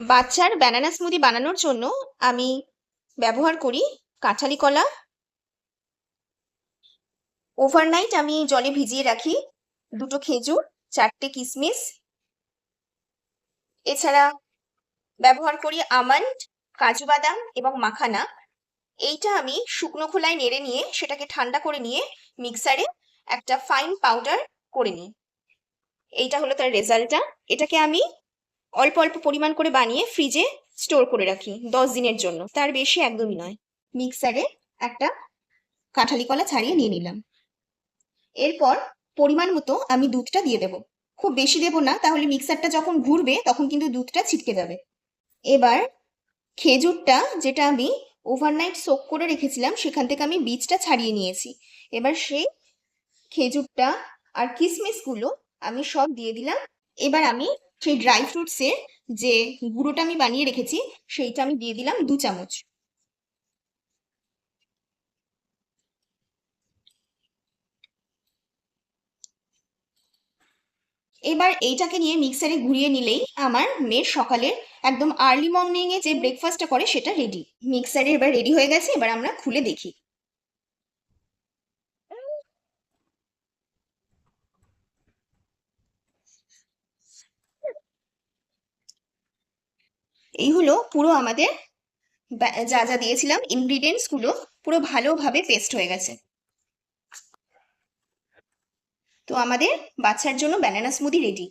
বাচ্চার banana smoothie বানানোর জন্য আমি ব্যবহার করি কাঁঠালি কলা। ওভারনাইট আমি জলে ভিজিয়ে রাখি দুটো খেজুর, চারটে কিশমিশ এছাড়া ব্যবহার করি আমন্ড কাজু বাদাম এবং মাখানা। এইটা আমি শুকনো খোলায় নেড়ে নিয়ে সেটাকে ঠান্ডা করে নিয়ে মিক্সারে একটা ফাইন পাউডার করে নিই। এইটা হলো তার রেজাল্টটা এটাকে আমি অল্প অল্প পরিমাণ করে বানিয়ে ফ্রিজে স্টোর করে রাখি দশ দিনের জন্য। তার বেশি একদমই নয়। মিক্সারে একটা কাঁঠালি কলা ছাড়িয়ে নিয়ে নিলাম। এরপর পরিমাণ মতো আমি দুধটা দিয়ে দেব। খুব বেশি দেব না, তাহলে মিক্সারটা যখন ঘুরবে, তখন কিন্তু দুধটা ছিটকে যাবে। এবার খেজুরটা যেটা আমি ওভারনাইট সোক করে রেখেছিলাম, সেখান থেকে আমি বীজটা ছাড়িয়ে নিয়েছি। এবার সেই খেজুরটা আর কিশমিশগুলো আমি সব দিয়ে দিলাম। এবার আমি সেই ড্রাই ফ্রুটসের যে গুঁড়োটা আমি বানিয়ে রেখেছি, সেইটা আমি দিয়ে দিলাম দু চামচ। এবার এইটাকে নিয়ে মিক্সারে ঘুরিয়ে নিলেই আমার মেয়ের সকালের একদম আর্লি মর্নিং এ যে ব্রেকফাস্টটা করে সেটা রেডি মিক্সারে এবার রেডি হয়ে গেছে, এবার আমরা খুলে দেখি। এই হলো পুরো আমাদের যা যা দিয়েছিলাম ইনগ্রিডিয়েন্টসগুলো পুরো ভালোভাবে পেস্ট হয়ে গেছে। তো আমাদের বাচ্চার জন্য ব্যানানা স্মুদি রেডি